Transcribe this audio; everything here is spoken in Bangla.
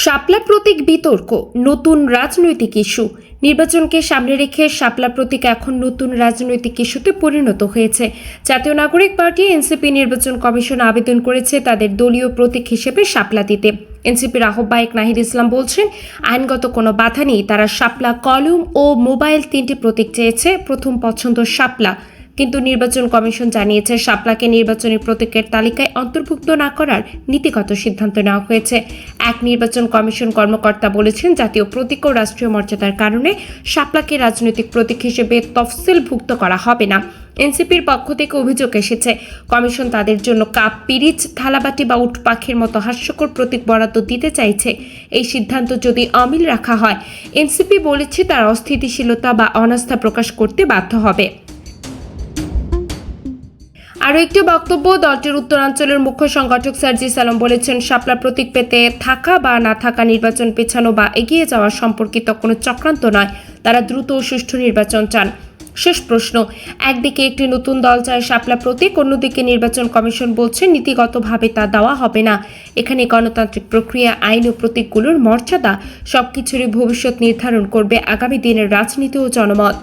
শাপলা প্রতীক বিতর্ক, নতুন রাজনৈতিক ইস্যু। নির্বাচনকে সামনে রেখে শাপলা প্রতীক এখন নতুন রাজনৈতিক ইস্যুতে পরিণত হয়েছে। জাতীয় নাগরিক পার্টি এনসিপি নির্বাচন কমিশন আবেদন করেছে তাদের দলীয় প্রতীক হিসেবে শাপলা দিতে। এনসিপির আহ্বায়ক নাহিদ ইসলাম বলছেন, আইনগত কোনো বাধা নেই, তারা শাপলা কলম ও মোবাইল তিনটি প্রতীক চেয়েছে। প্রথম পছন্দ শাপলা। কিন্তু নির্বাচন কমিশন জানিয়েছে শাপলাকে নির্বাচনী প্রতীকের তালিকায় অন্তর্ভুক্ত না করার নীতিগত সিদ্ধান্ত নেওয়া হয়েছে। এক নির্বাচন কমিশন কর্মকর্তা বলেছেন জাতীয় প্রতীক ও রাষ্ট্রীয় মর্যাদার কারণে শাপলাকে রাজনৈতিক প্রতীক হিসেবে তফসিলভুক্ত করা হবে না। এনসিপির পক্ষ থেকে অভিযোগ এসেছে, কমিশন তাদের জন্য কাপ, পিরিচ, থালাবাটি বা উট পাখির মতো হাস্যকর প্রতীক বরাদ্দ দিতে চাইছে। এই সিদ্ধান্ত যদি অমিল রাখা হয়, এনসিপি বলেছে তার অস্থিতিশীলতা বা অনাস্থা প্রকাশ করতে বাধ্য হবে। আরও একটি বক্তব্য, দলটির উত্তরাঞ্চলের মুখ্য সংগঠক সার্জি সালম বলেছেন, শাপলা প্রতীক পেতে থাকা বা না থাকা নির্বাচন পেছানো বা এগিয়ে যাওয়া সম্পর্কিত কোনো চক্রান্ত নয়। তারা দ্রুত ও সুষ্ঠু নির্বাচন চান। শেষ প্রশ্ন, একদিকে একটি নতুন দল চায় শাপলা প্রতীক, অন্যদিকে নির্বাচন কমিশন বলছে নীতিগতভাবে তা দেওয়া হবে না। এখানে গণতান্ত্রিক প্রক্রিয়া, আইন ও প্রতীকগুলোর মর্যাদা সবকিছুরই ভবিষ্যৎ নির্ধারণ করবে আগামী দিনের রাজনীতি ও জনমত।